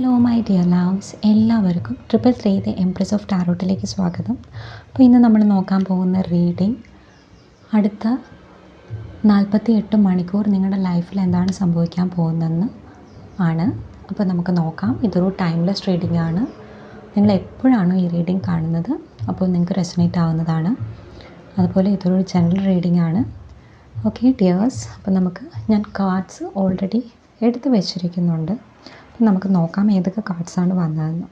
Hello my dear loves എല്ലാവർക്കും triple three the empress of ടാരോട്ടിലേക്ക് സ്വാഗതം. അപ്പോൾ ഇന്ന് നമ്മൾ നോക്കാൻ പോകുന്ന റീഡിംഗ് അടുത്ത നാൽപ്പത്തി എട്ട് മണിക്കൂർ നിങ്ങളുടെ ലൈഫിൽ എന്താണ് സംഭവിക്കാൻ പോകുന്നതെന്ന് ആണ്. അപ്പോൾ നമുക്ക് നോക്കാം. ഇതൊരു ടൈംലെസ് റീഡിംഗ് ആണ് നിങ്ങൾ എപ്പോഴാണോ ഈ റീഡിംഗ് കാണുന്നത് അപ്പോൾ നിങ്ങൾക്ക് റെസനേറ്റ് ആവുന്നതാണ്. അതുപോലെ ഇതൊരു ജനറൽ റീഡിംഗ് ആണ് ഓക്കെ ഡിയേഴ്സ്. അപ്പോൾ നമുക്ക് ഞാൻ കാർഡ്സ് ഓൾറെഡി എടുത്ത് വെച്ചിരിക്കുന്നുണ്ട്. അപ്പം നമുക്ക് നോക്കാം ഏതൊക്കെ കാർഡ്സാണ് വന്നതെന്ന്.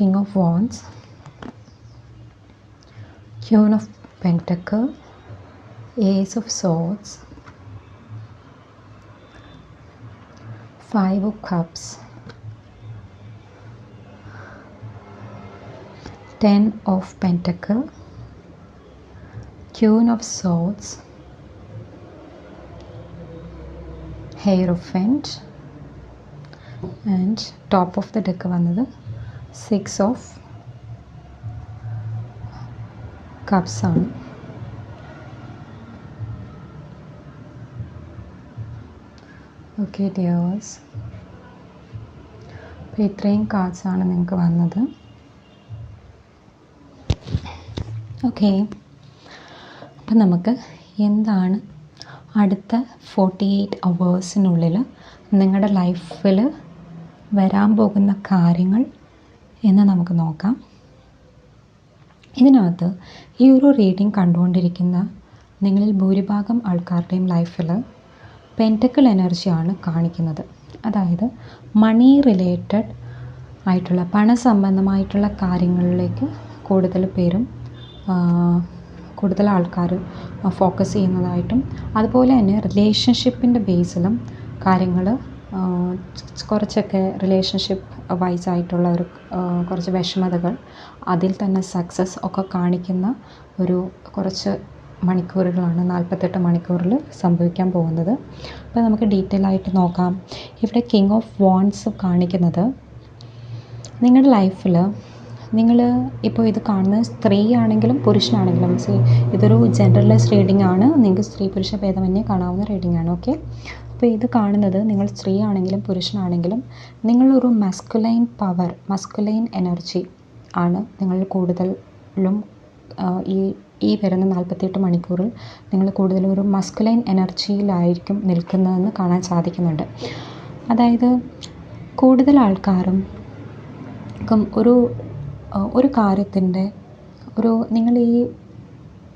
King of wands queen of pentacle ace of swords five of cups ten of pentacle queen of swords hierophant and top of the deck വന്നത് സിക്സ് ഓഫ് കപ്സ് ആണ്. ഓക്കെ ഡിയേഴ്സ് അപ്പോൾ ഇത്രയും കാർഡ്സ് ആണ് നിങ്ങൾക്ക് വന്നത്. ഓക്കെ അപ്പം നമുക്ക് എന്താണ് അടുത്ത ഫോർട്ടി എയ്റ്റ് അവേഴ്സിനുള്ളിൽ നിങ്ങളുടെ ലൈഫിൽ വരാൻ പോകുന്ന കാര്യങ്ങൾ എന്ന് നമുക്ക് നോക്കാം. ഇതിനകത്ത് ഈ ഒരു റീഡിംഗ് കണ്ടുകൊണ്ടിരിക്കുന്ന നിങ്ങളിൽ ഭൂരിഭാഗം ആൾക്കാരുടെയും ലൈഫിൽ പെന്റക്കിൾ എനർജിയാണ് കാണിക്കുന്നത്. അതായത് മണി റിലേറ്റഡ് ആയിട്ടുള്ള പണസംബന്ധമായിട്ടുള്ള കാര്യങ്ങളിലേക്ക് കൂടുതൽ പേരും കൂടുതൽ ആൾക്കാർ ഫോക്കസ് ചെയ്യുന്നതായിട്ടും അതുപോലെ തന്നെ റിലേഷൻഷിപ്പിന്റെ ബേസിലും കാര്യങ്ങൾ കുറച്ചൊക്കെ റിലേഷൻഷിപ്പ് വൈസ് ആയിട്ടുള്ള ഒരു കുറച്ച് വിഷമതകൾ അതിൽ തന്നെ സക്സസ് ഒക്കെ കാണിക്കുന്ന ഒരു കുറച്ച് മണിക്കൂറുകളാണ് നാൽപ്പത്തെട്ട് മണിക്കൂറിൽ സംഭവിക്കാൻ പോകുന്നത്. അപ്പോൾ നമുക്ക് ഡീറ്റെയിൽ ആയിട്ട് നോക്കാം. ഇവിടെ കിങ് ഓഫ് വോൺസ് കാണിക്കുന്നത് നിങ്ങളുടെ ലൈഫിൽ നിങ്ങൾ ഇപ്പോൾ ഇത് കാണുന്ന സ്ത്രീ ആണെങ്കിലും പുരുഷനാണെങ്കിലും സി ഇതൊരു റീഡിംഗ് ആണ്. നിങ്ങൾക്ക് സ്ത്രീ പുരുഷ ഭേദമന്യേ കാണാവുന്ന റീഡിംഗ് ആണ് ഓക്കെ അപ്പോൾ ഇത് കാണുന്നത് നിങ്ങൾ സ്ത്രീ ആണെങ്കിലും പുരുഷനാണെങ്കിലും നിങ്ങളൊരു മസ്കുലൈൻ പവർ മസ്കുലൈൻ എനർജി ആണ് നിങ്ങൾ കൂടുതലും ഈ ഈ വരുന്ന നാൽപ്പത്തിയെട്ട് മണിക്കൂറിൽ നിങ്ങൾ കൂടുതലും ഒരു മസ്കുലൈൻ എനർജിയിലായിരിക്കും നിൽക്കുന്നതെന്ന് കാണാൻ സാധിക്കുന്നുണ്ട്. അതായത് കൂടുതൽ ആൾക്കാരും ഒരു ഒരു കാര്യത്തിന്റെ ഒരു നിങ്ങൾ ഈ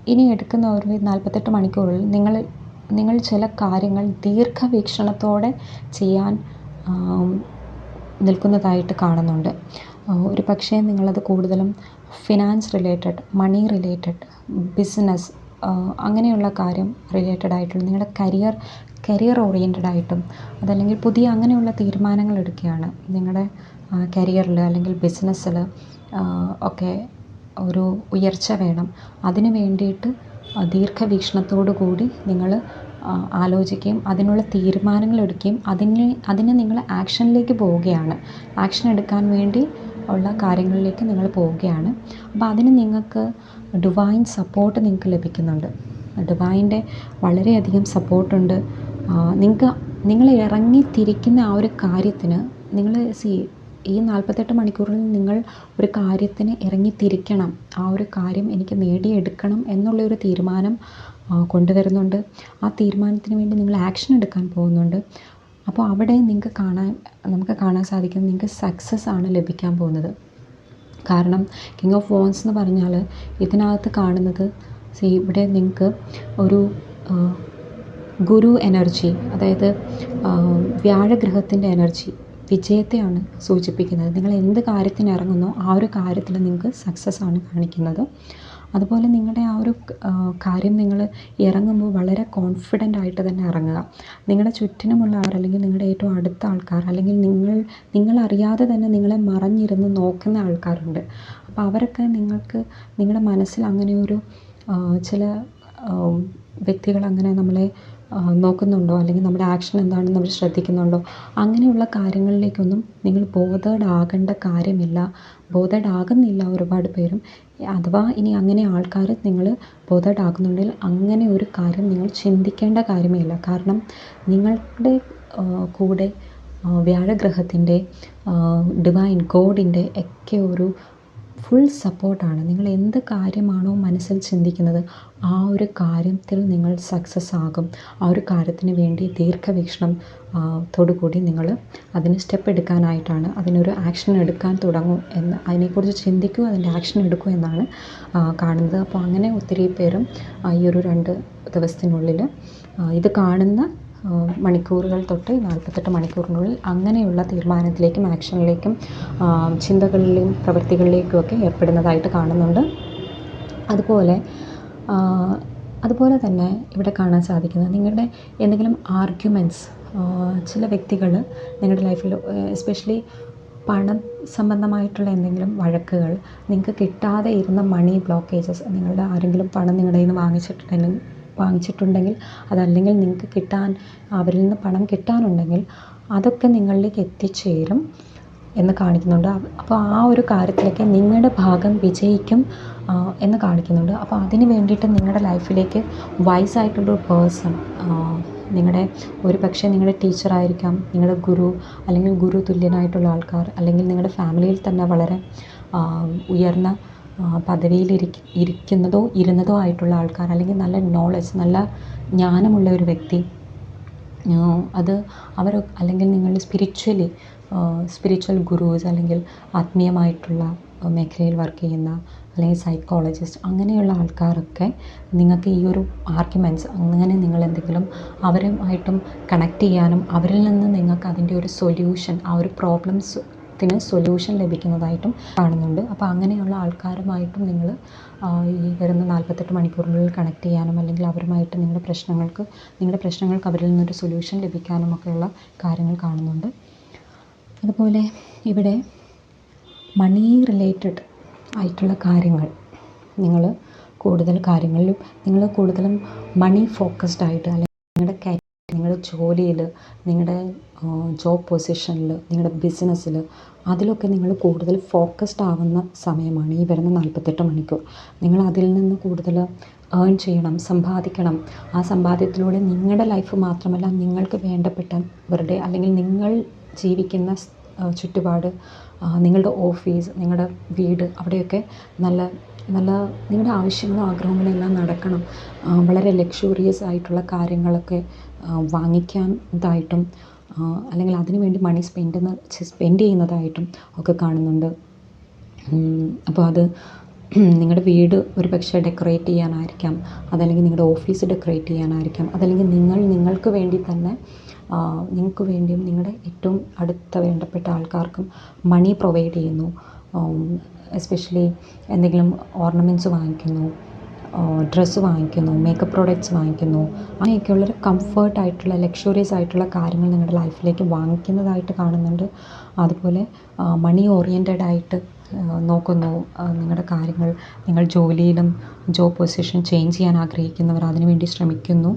ഇനി എടുക്കുന്ന ഒരു നാൽപ്പത്തെട്ട് മണിക്കൂറിൽ നിങ്ങൾ നിങ്ങൾ ചില കാര്യങ്ങൾ ദീർഘവീക്ഷണത്തോടെ ചെയ്യാൻ നിൽക്കുന്നതായിട്ട് കാണുന്നുണ്ട്. ഒരു പക്ഷേ നിങ്ങളത് കൂടുതലും finance related money related business അങ്ങനെയുള്ള കാര്യം റിലേറ്റഡ് ആയിട്ടുള്ള നിങ്ങളുടെ കരിയർ കരിയർ ഓറിയന്റഡ് ആയിട്ടും അതല്ലെങ്കിൽ പുതിയ അങ്ങനെയുള്ള തീരുമാനങ്ങൾ എടുക്കുകയാണ് നിങ്ങളുടെ കരിയറിൽ അല്ലെങ്കിൽ ബിസിനസ്സിൽ ഒക്കെ ഒരു ഉയർച്ച വേണം. അതിന് വേണ്ടിയിട്ട് ദീർഘവീക്ഷണത്തോടു കൂടി നിങ്ങൾ ആലോചിക്കുകയും അതിനുള്ള തീരുമാനങ്ങൾ എടുക്കുകയും അതിന് അതിന് നിങ്ങൾ ആക്ഷനിലേക്ക് പോവുകയാണ്. ആക്ഷൻ എടുക്കാൻ വേണ്ടി ഉള്ള കാര്യങ്ങളിലേക്ക് നിങ്ങൾ പോവുകയാണ്. അപ്പോൾ അതിന് നിങ്ങൾക്ക് ഡിവൈൻ സപ്പോർട്ട് നിങ്ങൾക്ക് ലഭിക്കുന്നുണ്ട്. ഡിവൈന്റെ വളരെയധികം സപ്പോർട്ടുണ്ട്. നിങ്ങൾക്ക് നിങ്ങൾ ഇറങ്ങി തിരിക്കുന്ന ആ ഒരു കാര്യത്തിന് നിങ്ങൾ സി ഈ നാൽപ്പത്തെട്ട് മണിക്കൂറിൽ നിങ്ങൾ ഒരു കാര്യത്തിന് ഇറങ്ങിത്തിരിക്കണം. ആ ഒരു കാര്യം എനിക്ക് നേടിയെടുക്കണം എന്നുള്ളൊരു തീരുമാനം കൊണ്ടുവരുന്നുണ്ട്. ആ തീരുമാനത്തിന് വേണ്ടി നിങ്ങൾ ആക്ഷൻ എടുക്കാൻ പോകുന്നുണ്ട്. അപ്പോൾ അവിടെ നിങ്ങൾക്ക് കാണാൻ നമുക്ക് കാണാൻ സാധിക്കുന്നത് നിങ്ങൾക്ക് സക്സസ് ആണ് ലഭിക്കാൻ പോകുന്നത്. കാരണം കിങ് ഓഫ് വോൺസ് എന്ന് പറഞ്ഞാൽ ഇതിനകത്ത് കാണുന്നത് സി ഇവിടെ നിങ്ങൾക്ക് ഒരു ഗുരു എനർജി അതായത് വ്യാഴഗ്രഹത്തിന്റെ എനർജി വിജയത്തെയാണ് സൂചിപ്പിക്കുന്നത്. നിങ്ങൾ എന്ത് കാര്യത്തിന് ഇറങ്ങുന്നോ ആ ഒരു കാര്യത്തിൽ നിങ്ങൾക്ക് സക്സസ് ആണ് കാണിക്കുന്നത്. അതുപോലെ നിങ്ങളുടെ ആ ഒരു കാര്യം നിങ്ങൾ ഇറങ്ങുമ്പോൾ വളരെ കോൺഫിഡന്റ് ആയിട്ട് തന്നെ ഇറങ്ങുക. നിങ്ങളുടെ ചുറ്റിനുമുള്ള ആൾ അല്ലെങ്കിൽ നിങ്ങളുടെ ഏറ്റവും അടുത്ത ആൾക്കാർ അല്ലെങ്കിൽ നിങ്ങൾ നിങ്ങളറിയാതെ തന്നെ നിങ്ങളെ മറഞ്ഞിരുന്ന് നോക്കുന്ന ആൾക്കാരുണ്ട്. അപ്പോൾ അവരൊക്കെ നിങ്ങൾക്ക് നിങ്ങളുടെ മനസ്സിൽ അങ്ങനെ ഒരു ചില വ്യക്തികൾ അങ്ങനെ നമ്മളെ നോക്കുന്നുണ്ടോ? അല്ലെങ്കിൽ നമ്മുടെ ആക്ഷൻ എന്താണെന്ന് അവർ ശ്രദ്ധിക്കുന്നുണ്ടോ? അങ്ങനെയുള്ള കാര്യങ്ങളിലേക്കൊന്നും നിങ്ങൾ ബോധേഡ് ആകേണ്ട കാര്യമില്ല. ബോധേഡ് ആകുന്നില്ല ഒരുപാട് പേരും. അഥവാ ഇനി അങ്ങനെ ആൾക്കാർ നിങ്ങൾ ബോധേഡ് ആകുന്നുണ്ടെങ്കിൽ അങ്ങനെ ഒരു കാര്യം നിങ്ങൾ ചിന്തിക്കേണ്ട കാര്യമേ ഇല്ല കാരണം നിങ്ങളുടെ കൂടെ വ്യാഴഗ്രഹത്തിന്റെ ഡിവൈൻ ഗോഡിന്റെ ഒക്കെ ഒരു ഫുൾ സപ്പോർട്ടാണ് നിങ്ങൾ എന്ത് കാര്യമാണോ മനസ്സിൽ ചിന്തിക്കുന്നത് ആ ഒരു കാര്യത്തിൽ നിങ്ങൾ സക്സസ് ആകും. ആ ഒരു കാര്യത്തിന് വേണ്ടി ദീർഘവീക്ഷണം ത്തോടുകൂടി നിങ്ങൾ അതിന് സ്റ്റെപ്പ് എടുക്കാനായിട്ടാണ് അതിനൊരു ആക്ഷൻ എടുക്കാൻ തുടങ്ങും എന്ന് അതിനെക്കുറിച്ച് ചിന്തിക്കൂ അതിന്റെ ആക്ഷൻ എടുക്കൂ എന്നാണ് കാണുന്നത്. അപ്പോൾ അങ്ങനെ ഒത്തിരി പേരും ഈ ഒരു രണ്ട് ദിവസത്തിനുള്ളിൽ ഇത് കാണുന്ന മണിക്കൂറുകൾ തൊട്ട് നാൽപ്പത്തെട്ട് മണിക്കൂറിനുള്ളിൽ അങ്ങനെയുള്ള തീരുമാനത്തിലേക്കും ആക്ഷനിലേക്കും ചിന്തകളിലേയും പ്രവൃത്തികളിലേക്കുമൊക്കെ ഏർപ്പെടുന്നതായിട്ട് കാണുന്നുണ്ട്. അതുപോലെ അതുപോലെ തന്നെ ഇവിടെ കാണാൻ സാധിക്കുന്നത് നിങ്ങളുടെ എന്തെങ്കിലും ആർഗ്യുമെന്റ്സ് ചില വ്യക്തികൾ നിങ്ങളുടെ ലൈഫിൽ എസ്പെഷ്യലി പണം സംബന്ധമായിട്ടുള്ള എന്തെങ്കിലും വഴക്കുകൾ നിങ്ങൾക്ക് കിട്ടാതെ ഇരുന്ന മണി ബ്ലോക്കേജസ് നിങ്ങളുടെ ആരെങ്കിലും പണം നിങ്ങളുടെ കയ്യിൽ നിന്ന് വാങ്ങിച്ചിട്ടുണ്ടെങ്കിൽ വാങ്ങിച്ചിട്ടുണ്ടെങ്കിൽ അതല്ലെങ്കിൽ നിങ്ങൾക്ക് കിട്ടാൻ അവരിൽ നിന്ന് പണം കിട്ടാനുണ്ടെങ്കിൽ അതൊക്കെ നിങ്ങളിലേക്ക് എത്തിച്ചേരും എന്ന് കാണിക്കുന്നുണ്ട്. അപ്പോൾ ആ ഒരു കാര്യത്തിലൊക്കെ നിങ്ങളുടെ ഭാഗം വിജയിക്കും എന്ന് കാണിക്കുന്നുണ്ട്. അപ്പോൾ അതിന് വേണ്ടിയിട്ട് നിങ്ങളുടെ ലൈഫിലേക്ക് വൈസ് ആയിട്ടുള്ളൊരു പേഴ്സൺ നിങ്ങളുടെ ഒരു പക്ഷേ നിങ്ങളുടെ ടീച്ചറായിരിക്കാം നിങ്ങളുടെ ഗുരു അല്ലെങ്കിൽ ഗുരു തുല്യനായിട്ടുള്ള ആൾക്കാർ അല്ലെങ്കിൽ നിങ്ങളുടെ ഫാമിലിയിൽ തന്നെ വളരെ ഉയർന്ന പദവിയിൽ ഇരിക്കുന്നതോ ഇരുന്നതോ ആയിട്ടുള്ള ആൾക്കാർ അല്ലെങ്കിൽ നല്ല നോളജ് നല്ല ജ്ഞാനമുള്ള ഒരു വ്യക്തി അത് അവർ അല്ലെങ്കിൽ നിങ്ങൾ സ്പിരിച്വലി സ്പിരിച്വൽ ഗുരൂസ് അല്ലെങ്കിൽ ആത്മീയമായിട്ടുള്ള മേഖലയിൽ വർക്ക് ചെയ്യുന്ന അല്ലെങ്കിൽ സൈക്കോളജിസ്റ്റ് അങ്ങനെയുള്ള ആൾക്കാരൊക്കെ നിങ്ങൾക്ക് ഈ ഒരു ആർഗ്യുമെന്റ്സ് അങ്ങനെ നിങ്ങൾ എന്തെങ്കിലും അവരുമായിട്ടും കണക്ട് ചെയ്യാനും അവരിൽ നിന്ന് നിങ്ങൾക്ക് അതിന്റെ ഒരു സൊല്യൂഷൻ ആ ഒരു പ്രോബ്ലംസ് ത്തിന് സൊല്യൂഷൻ ലഭിക്കുന്നതായിട്ടും കാണുന്നുണ്ട്. അപ്പോൾ അങ്ങനെയുള്ള ആൾക്കാരുമായിട്ടും നിങ്ങൾ ഈ വരുന്ന നാൽപ്പത്തെട്ട് മണിക്കൂറിനുള്ളിൽ കണക്ട് ചെയ്യാനും അല്ലെങ്കിൽ അവരുമായിട്ട് നിങ്ങളുടെ പ്രശ്നങ്ങൾക്ക് നിങ്ങളുടെ പ്രശ്നങ്ങൾക്ക് അവരിൽ നിന്നൊരു സൊല്യൂഷൻ ലഭിക്കാനും ഒക്കെയുള്ള കാര്യങ്ങൾ കാണുന്നുണ്ട്. അതുപോലെ ഇവിടെ മണി റിലേറ്റഡ് ആയിട്ടുള്ള കാര്യങ്ങൾ നിങ്ങൾ കൂടുതൽ കാര്യങ്ങളിലും നിങ്ങൾ കൂടുതലും മണി ഫോക്കസ്ഡ് ആയിട്ട് അല്ലെങ്കിൽ നിങ്ങളുടെ നിങ്ങളുടെ ജോലിയിൽ നിങ്ങളുടെ ജോബ് പൊസിഷനിൽ നിങ്ങളുടെ ബിസിനസ്സിൽ അതിലൊക്കെ നിങ്ങൾ കൂടുതൽ ഫോക്കസ്ഡ് ആവുന്ന സമയമാണ് ഈ വരുന്ന നാൽപ്പത്തെട്ട് മണിക്കൂർ. നിങ്ങൾ അതിൽ നിന്ന് കൂടുതൽ ഏൺ ചെയ്യണം സമ്പാദിക്കണം. ആ സമ്പാദ്യത്തിലൂടെ നിങ്ങളുടെ ലൈഫ് മാത്രമല്ല നിങ്ങൾക്ക് വേണ്ടപ്പെട്ടവരുടെ അല്ലെങ്കിൽ നിങ്ങൾ ജീവിക്കുന്ന ചുറ്റുപാട് നിങ്ങളുടെ ഓഫീസ് നിങ്ങളുടെ വീട് അവിടെയൊക്കെ നല്ല നല്ല നിങ്ങളുടെ ആവശ്യങ്ങളും ആഗ്രഹങ്ങളും എല്ലാം നടക്കണം. വളരെ ലക്ഷൂറിയസ് ആയിട്ടുള്ള കാര്യങ്ങളൊക്കെ വാങ്ങിക്കാൻ ഇതായിട്ടും അല്ലെങ്കിൽ അതിന് വേണ്ടി മണി സ്പെൻഡ് സ്പെൻഡ് ചെയ്യുന്നതായിട്ടും ഒക്കെ കാണുന്നുണ്ട്. അപ്പോൾ അത് നിങ്ങളുടെ വീട് ഒരു പക്ഷേ ഡെക്കറേറ്റ് ചെയ്യാനായിരിക്കാം. അതല്ലെങ്കിൽ നിങ്ങളുടെ ഓഫീസ് ഡെക്കറേറ്റ് ചെയ്യാനായിരിക്കാം. അതല്ലെങ്കിൽ നിങ്ങൾ നിങ്ങൾക്ക് വേണ്ടി തന്നെ നിങ്ങൾക്ക് വേണ്ടിയും നിങ്ങളുടെ ഏറ്റവും അടുത്ത വേണ്ടപ്പെട്ട ആൾക്കാർക്കും മണി പ്രൊവൈഡ് ചെയ്യുന്നു. എസ്പെഷ്യലി എന്തെങ്കിലും ഓർണമെന്റ്സ് വാങ്ങിക്കുന്നു ഡ്രസ്സ് വാങ്ങിക്കുന്നു മേക്കപ്പ് പ്രോഡക്റ്റ്സ് വാങ്ങിക്കുന്നു അങ്ങനെയൊക്കെയുള്ളൊരു കംഫർട്ടായിട്ടുള്ള ലക്ഷറിയസ് ആയിട്ടുള്ള കാര്യങ്ങൾ നിങ്ങളുടെ ലൈഫിലേക്ക് വാങ്ങിക്കുന്നതായിട്ട് കാണുന്നുണ്ട്. അതുപോലെ മണി ഓറിയന്റഡ് ആയിട്ട് നോക്കുന്നു നിങ്ങളുടെ കാര്യങ്ങൾ നിങ്ങൾ ജോലിയിലും ജോബ് പൊസിഷൻ ചേഞ്ച് ചെയ്യാൻ ആഗ്രഹിക്കുന്നവർ അതിനുവേണ്ടി ശ്രമിക്കുന്നു.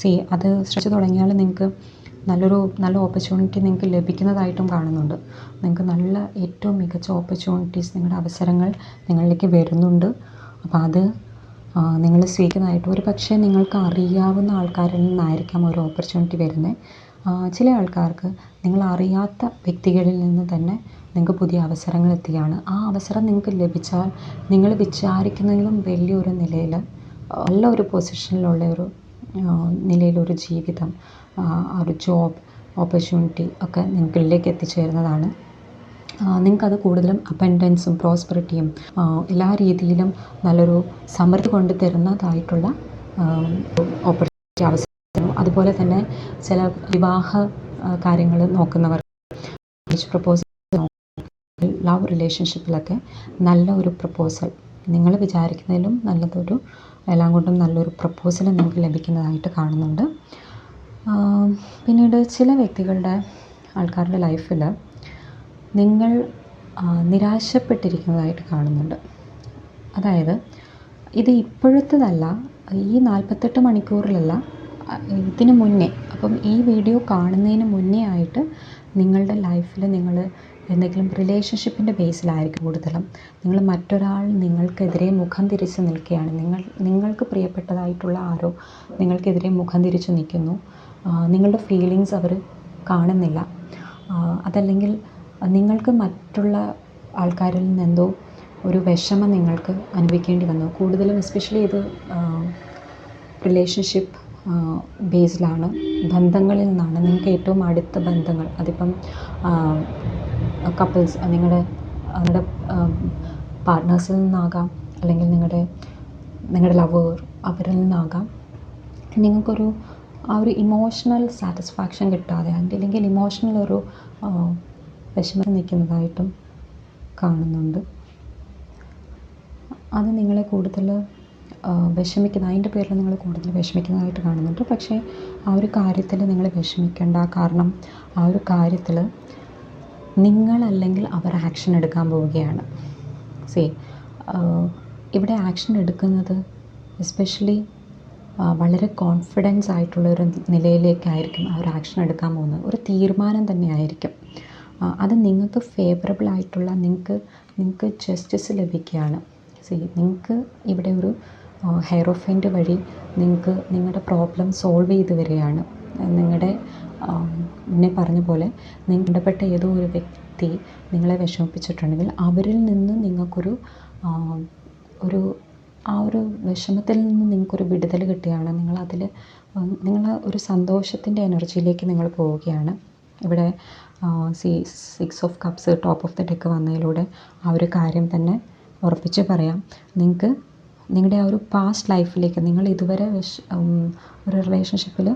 സി അത് ശ്രമിച്ചു തുടങ്ങിയാൽ നിങ്ങൾക്ക് നല്ലൊരു നല്ല ഓപ്പർച്യൂണിറ്റി നിങ്ങൾക്ക് ലഭിക്കുന്നതായിട്ടും കാണുന്നുണ്ട്. നിങ്ങൾക്ക് നല്ല ഏറ്റവും മികച്ച ഓപ്പർച്യൂണിറ്റീസ് നിങ്ങളുടെ അവസരങ്ങൾ നിങ്ങളിലേക്ക് വരുന്നുണ്ട്. അപ്പോൾ അത് നിങ്ങൾ സ്വീകരിക്കുന്നതായിട്ട് ഒരു പക്ഷേ നിങ്ങൾക്ക് അറിയാവുന്ന ആൾക്കാരിൽ നിന്നായിരിക്കാം ഒരു ഓപ്പർച്യൂണിറ്റി വരുന്നത് ചില ആൾക്കാർക്ക് നിങ്ങൾ അറിയാത്ത വ്യക്തികളിൽ നിന്ന് തന്നെ നിങ്ങൾക്ക് പുതിയ അവസരങ്ങൾ എത്തുകയാണ് ആ അവസരം നിങ്ങൾക്ക് ലഭിച്ചാൽ നിങ്ങൾ വിചാരിക്കുന്നതിലും വലിയൊരു നിലയിൽ നല്ല ഒരു പൊസിഷനിലുള്ള ഒരു നിലയിലൊരു ജീവിതം ഒരു ജോബ് ഓപ്പർച്യൂണിറ്റി ഒക്കെ നിങ്ങളിലേക്ക് എത്തിച്ചേരുന്നതാണ്. നിങ്ങൾക്കത് കൂടുതലും അബൻഡൻസും പ്രോസ്പെറിറ്റിയും എല്ലാ രീതിയിലും നല്ലൊരു സമൃദ്ധി കൊണ്ട് തരുന്നതായിട്ടുള്ള ഓപ്പർച്യൂണിറ്റി അവസരം അതുപോലെ തന്നെ ചില വിവാഹ കാര്യങ്ങൾ നോക്കുന്നവർ പ്രപ്പോസൽ ലവ് റിലേഷൻഷിപ്പിലൊക്കെ നല്ല ഒരു പ്രപ്പോസൽ നിങ്ങൾ വിചാരിക്കുന്നതിലും നല്ലതൊരു എല്ലാം കൊണ്ടും നല്ലൊരു പ്രപ്പോസൽ നിങ്ങൾക്ക് ലഭിക്കുന്നതായിട്ട് കാണുന്നുണ്ട്. പിന്നീട് ചില വ്യക്തികളുടെ ആൾക്കാരുടെ ലൈഫിൽ നിങ്ങൾ നിരാശപ്പെട്ടിരിക്കുന്നതായിട്ട് കാണുന്നുണ്ട്. അതായത് ഇത് ഇപ്പോഴത്തേതല്ല ഈ നാൽപ്പത്തെട്ട് മണിക്കൂറിലല്ല ഇതിന് മുന്നേ അപ്പം ഈ വീഡിയോ കാണുന്നതിന് മുന്നേ ആയിട്ട് നിങ്ങളുടെ ലൈഫിൽ നിങ്ങൾ എന്തെങ്കിലും റിലേഷൻഷിപ്പിന്റെ ബേസിലായിരിക്കും കൂടുതലും. നിങ്ങൾ മറ്റൊരാൾ നിങ്ങൾക്കെതിരെ മുഖം തിരിച്ച് നിൽക്കുകയാണ്. നിങ്ങൾ നിങ്ങൾക്ക് പ്രിയപ്പെട്ടതായിട്ടുള്ള ആരോ നിങ്ങൾക്കെതിരെ മുഖം തിരിച്ച് നിൽക്കുന്നു. നിങ്ങളുടെ ഫീലിങ്സ് അവർ കാണുന്നില്ല. അതല്ലെങ്കിൽ നിങ്ങൾക്ക് മറ്റുള്ള ആൾക്കാരിൽ നിന്നെന്തോ ഒരു വിഷമം നിങ്ങൾക്ക് അനുഭവിക്കേണ്ടി വന്നു. കൂടുതലും എസ്പെഷ്യലി ഇത് റിലേഷൻഷിപ്പ് ബേസിലാണ് ബന്ധങ്ങളിൽ നിന്നാണ്. നിങ്ങൾക്ക് ഏറ്റവും അടുത്ത ബന്ധങ്ങൾ അതിപ്പം കപ്പിൾസ് നിങ്ങളുടെ നിങ്ങളുടെ പാർട്ട്നേഴ്സിൽ നിന്നാകാം. അല്ലെങ്കിൽ നിങ്ങളുടെ നിങ്ങളുടെ ലവർ അവരിൽ നിന്നാകാം. നിങ്ങൾക്കൊരു ആ ഒരു ഇമോഷണൽ സാറ്റിസ്ഫാക്ഷൻ കിട്ടാതെ അല്ലെങ്കിൽ ഇമോഷണൽ ഒരു വിഷമം നിൽക്കുന്നതായിട്ടും കാണുന്നുണ്ട്. അത് നിങ്ങളെ കൂടുതൽ വിഷമിക്കുന്ന അതിന്റെ പേരിൽ നിങ്ങൾ കൂടുതൽ വിഷമിക്കുന്നതായിട്ട് കാണുന്നുണ്ട്. പക്ഷേ ആ ഒരു കാര്യത്തിൽ നിങ്ങൾ വിഷമിക്കേണ്ട. കാരണം ആ ഒരു കാര്യത്തിൽ നിങ്ങളല്ലെങ്കിൽ അവർ ആക്ഷൻ എടുക്കാൻ പോവുകയാണ്. സേ ഇവിടെ ആക്ഷൻ എടുക്കുന്നത് എസ്പെഷ്യലി വളരെ കോൺഫിഡൻസ് ആയിട്ടുള്ള ഒരു നിലയിലേക്കായിരിക്കും ഒരു ആക്ഷൻ എടുക്കാൻ പോകുന്നത്. ഒരു തീരുമാനം തന്നെ ആയിരിക്കും അത് നിങ്ങൾക്ക് ഫേവറബിൾ ആയിട്ടുള്ള നിങ്ങൾക്ക് നിങ്ങൾക്ക് ജസ്റ്റിസ് ലഭിക്കുകയാണ്. സി നിങ്ങൾക്ക് ഇവിടെ ഒരു ഹെയറോഫൈൻഡ് വഴി നിങ്ങൾക്ക് നിങ്ങളുടെ പ്രോബ്ലം സോൾവ് ചെയ്ത് വരികയാണ്. നിങ്ങളുടെ എന്നെ പറഞ്ഞ പോലെ ബന്ധപ്പെട്ട ഏതോ ഒരു വ്യക്തി നിങ്ങളെ വിഷമിപ്പിച്ചിട്ടുണ്ടെങ്കിൽ അവരിൽ നിന്ന് നിങ്ങൾക്കൊരു ഒരു ആ ഒരു വിഷമത്തിൽ നിന്ന് നിങ്ങൾക്കൊരു വിടുതൽ കിട്ടുകയാണ്. നിങ്ങളതിൽ നിങ്ങൾ ഒരു സന്തോഷത്തിന്റെ എനർജിയിലേക്ക് നിങ്ങൾ പോവുകയാണ്. ഇവിടെ C six of cups top of the deck വന്നതിലൂടെ ആ ഒരു കാര്യം തന്നെ ഉറപ്പിച്ച് പറയാം. നിങ്ങൾക്ക് നിങ്ങളുടെ ആ ഒരു പാസ്റ്റ് ലൈഫിലേക്ക് നിങ്ങൾ ഇതുവരെ വിഷ ഒരു റിലേഷൻഷിപ്പിൽ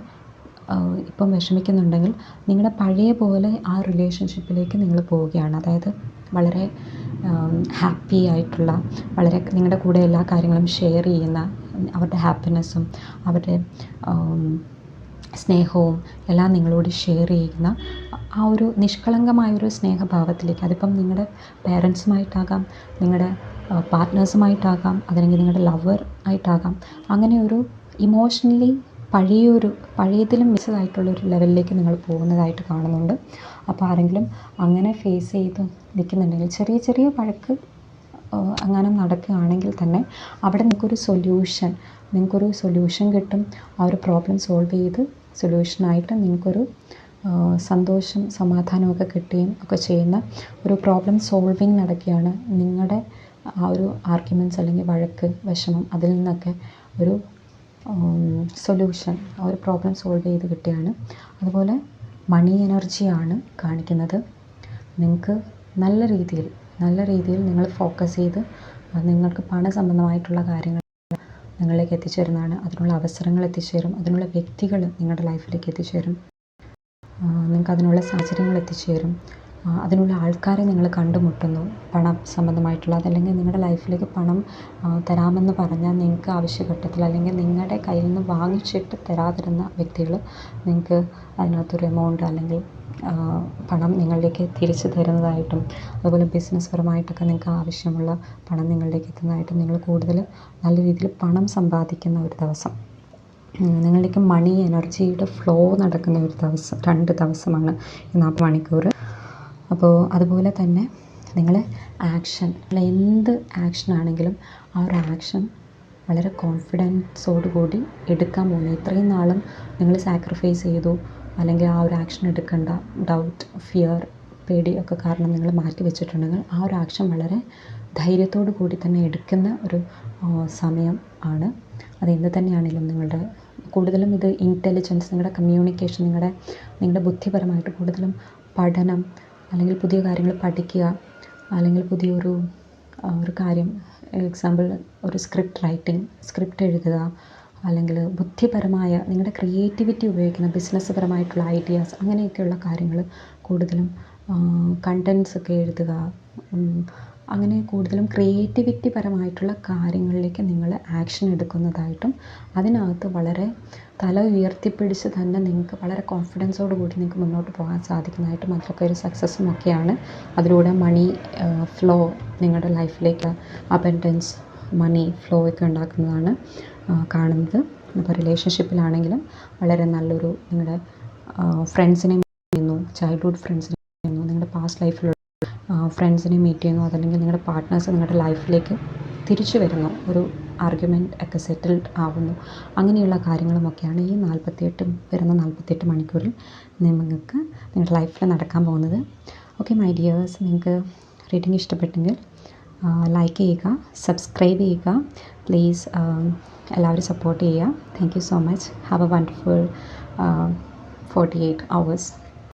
ഇപ്പം വിഷമിക്കുന്നുണ്ടെങ്കിൽ നിങ്ങളുടെ പഴയ പോലെ ആ റിലേഷൻഷിപ്പിലേക്ക് നിങ്ങൾ പോവുകയാണ്. അതായത് വളരെ ഹാപ്പി ആയിട്ടുള്ള വളരെ നിങ്ങളുടെ കൂടെ എല്ലാ കാര്യങ്ങളും ഷെയർ ചെയ്യുന്ന അവരുടെ ഹാപ്പിനെസ്സും അവരുടെ സ്നേഹവും എല്ലാം നിങ്ങളോട് ഷെയർ ചെയ്യുന്ന ആ ഒരു നിഷ്കളങ്കമായൊരു സ്നേഹഭാവത്തിലേക്ക് അതിപ്പം നിങ്ങളുടെ പേരൻസുമായിട്ടാകാം നിങ്ങളുടെ പാർട്ട്നേഴ്സുമായിട്ടാകാം അതല്ലെങ്കിൽ നിങ്ങളുടെ ലവർ ആയിട്ടാകാം അങ്ങനെ ഒരു ഇമോഷണലി പഴയൊരു പഴയതിലും മിസ്സായിട്ടുള്ളൊരു ലെവലിലേക്ക് നിങ്ങൾ പോകുന്നതായിട്ട് കാണുന്നുണ്ട്. അപ്പോൾ ആരെങ്കിലും അങ്ങനെ ഫേസ് ചെയ്ത് നിൽക്കുന്നുണ്ടെങ്കിൽ ചെറിയ ചെറിയ വഴക്ക് അങ്ങനെ നടക്കുകയാണെങ്കിൽ തന്നെ അവിടെ നിങ്ങൾക്കൊരു സൊല്യൂഷൻ നിങ്ങൾക്കൊരു സൊല്യൂഷൻ കിട്ടും. ആ ഒരു പ്രോബ്ലം സോൾവ് ചെയ്ത് സൊല്യൂഷനായിട്ട് നിങ്ങൾക്കൊരു സന്തോഷം സമാധാനമൊക്കെ കിട്ടുകയും ഒക്കെ ചെയ്യുന്ന ഒരു പ്രോബ്ലം സോൾവിങ് നടക്കുകയാണ്. നിങ്ങളുടെ ആ ഒരു ആർഗ്യുമെന്റ്സ് അല്ലെങ്കിൽ വഴക്ക് വിഷമം അതിൽ നിന്നൊക്കെ ഒരു സൊല്യൂഷൻ ആ ഒരു പ്രോബ്ലം സോൾവ് ചെയ്ത് കിട്ടുകയാണ്. അതുപോലെ മണി എനർജിയാണ് കാണിക്കുന്നത്. നിങ്ങൾക്ക് നല്ല രീതിയിൽ നല്ല രീതിയിൽ നിങ്ങൾ ഫോക്കസ് ചെയ്ത് നിങ്ങൾക്ക് പണസംബന്ധമായിട്ടുള്ള കാര്യങ്ങൾ നിങ്ങളിലേക്ക് എത്തിച്ചേരുന്നതാണ്. അതിനുള്ള അവസരങ്ങൾ എത്തിച്ചേരും. അതിനുള്ള വ്യക്തികൾ നിങ്ങളുടെ ലൈഫിലേക്ക് എത്തിച്ചേരും. നിങ്ങൾക്ക് അതിനുള്ള സാഹചര്യങ്ങൾ എത്തിച്ചേരും. അതിനുള്ള ആൾക്കാരെ നിങ്ങൾ കണ്ടുമുട്ടുന്നു. പണം സംബന്ധമായിട്ടുള്ള അതല്ലെങ്കിൽ നിങ്ങളുടെ ലൈഫിലേക്ക് പണം തരാമെന്ന് പറഞ്ഞാൽ നിങ്ങൾക്ക് ആവശ്യഘട്ടത്തിൽ അല്ലെങ്കിൽ നിങ്ങളുടെ കയ്യിൽ നിന്ന് വാങ്ങിച്ചിട്ട് തരാതിരുന്ന വ്യക്തികൾ നിങ്ങൾക്ക് അതിനകത്തൊരു എമൗണ്ട് അല്ലെങ്കിൽ പണം നിങ്ങളിലേക്ക് തിരിച്ചു തരുന്നതായിട്ടും അതുപോലെ ബിസിനസ് പരമായിട്ടൊക്കെ നിങ്ങൾക്ക് ആവശ്യമുള്ള പണം നിങ്ങളിലേക്ക് എത്തുന്നതായിട്ടും നിങ്ങൾ കൂടുതൽ നല്ല രീതിയിൽ പണം സമ്പാദിക്കുന്ന ഒരു ദിവസം. നിങ്ങളിലേക്ക് മണി എനർജിയുടെ ഫ്ലോ നടക്കുന്ന ഒരു ദിവസം രണ്ട് ദിവസമാണ് ഈ നാൽപ്പത് മണിക്കൂർ. അപ്പോൾ അതുപോലെ തന്നെ നിങ്ങൾ ആക്ഷൻ എന്ത് ആക്ഷൻ ആണെങ്കിലും ആ ഒരു ആക്ഷൻ വളരെ കോൺഫിഡൻസോടു കൂടി എടുക്കാൻ പോകുന്നു. ഇത്രയും നാളും നിങ്ങൾ സാക്രിഫൈസ് ചെയ്തു. അല്ലെങ്കിൽ ആ ഒരു ആക്ഷൻ എടുക്കേണ്ട. ഡൗട്ട് ഫിയർ പേടി ഒക്കെ കാരണം നിങ്ങൾ മാറ്റി വെച്ചിട്ടുണ്ടെങ്കിൽ ആ ഒരു ആക്ഷൻ വളരെ ധൈര്യത്തോടു കൂടി തന്നെ എടുക്കുന്ന ഒരു സമയം ആണ്. അത് എന്ത് തന്നെയാണെങ്കിലും നിങ്ങളുടെ കൂടുതലും ഇത് ഇന്റലിജൻസ് നിങ്ങളുടെ കമ്മ്യൂണിക്കേഷൻ നിങ്ങളുടെ നിങ്ങളുടെ ബുദ്ധിപരമായിട്ട് കൂടുതലും പഠനം അല്ലെങ്കിൽ പുതിയ കാര്യങ്ങൾ പഠിക്കുക അല്ലെങ്കിൽ പുതിയൊരു ഒരു കാര്യം എക്സാമ്പിൾ ഒരു സ്ക്രിപ്റ്റ് റൈറ്റിംഗ് സ്ക്രിപ്റ്റ് എഴുതുക അല്ലെങ്കിൽ ബുദ്ധിപരമായ നിങ്ങളുടെ ക്രിയേറ്റിവിറ്റി ഉപയോഗിക്കുന്ന ബിസിനസ് പരമായിട്ടുള്ള ഐഡിയാസ് അങ്ങനെയൊക്കെയുള്ള കാര്യങ്ങൾ കൂടുതലും കണ്ടൻസ് ഒക്കെ എഴുതുക അങ്ങനെ കൂടുതലും ക്രിയേറ്റിവിറ്റി പരമായിട്ടുള്ള കാര്യങ്ങളിലേക്ക് നിങ്ങൾ ആക്ഷൻ എടുക്കുന്നതായിട്ടും അതിനകത്ത് വളരെ തല ഉയർത്തിപ്പിടിച്ച് തന്നെ നിങ്ങൾക്ക് വളരെ കോൺഫിഡൻസോട് കൂടി നിങ്ങൾക്ക് മുന്നോട്ട് പോകാൻ സാധിക്കുന്നതായിട്ടും അതിലൊക്കെ ഒരു സക്സസ്സും ഒക്കെയാണ്. അതിലൂടെ മണി ഫ്ലോ നിങ്ങളുടെ ലൈഫിലേക്ക് അബൻഡൻസ് മണി ഫ്ലോ ഒക്കെ ഉണ്ടാക്കുന്നതാണ് കാണുന്നത്. ഇപ്പോൾ റിലേഷൻഷിപ്പിലാണെങ്കിലും വളരെ നല്ലൊരു നിങ്ങളുടെ ഫ്രണ്ട്സിനെ ചൈൽഡ്ഹുഡ് ഫ്രണ്ട്സിനെ നിങ്ങളുടെ പാസ്റ്റ് ലൈഫിലുള്ള ഫ്രണ്ട്സിനെ മീറ്റ് ചെയ്യുന്നു അതല്ലെങ്കിൽ നിങ്ങളുടെ പാർട്ട്നേഴ്സ് നിങ്ങളുടെ ലൈഫിലേക്ക് തിരിച്ചു വരുന്നു. ഒരു ആർഗ്യുമെന്റ് ഒക്കെ സെറ്റിൽഡ് ആവുന്നു. അങ്ങനെയുള്ള കാര്യങ്ങളുമൊക്കെയാണ് ഈ നാൽപ്പത്തിയെട്ട് വരുന്ന നാൽപ്പത്തിയെട്ട് മണിക്കൂറിൽ നിങ്ങൾക്ക് നിങ്ങളുടെ ലൈഫിൽ നടക്കാൻ പോകുന്നത്. ഓക്കെ മൈ ഡിയേഴ്സ് നിങ്ങൾക്ക് റീഡിങ് ഇഷ്ടപ്പെട്ടെങ്കിൽ ലൈക്ക് ചെയ്യുക സബ്സ്ക്രൈബ് ചെയ്യുക. പ്ലീസ് എല്ലാവരും സപ്പോർട്ട് ചെയ്യുക. Thank you so much have a wonderful forty eight hours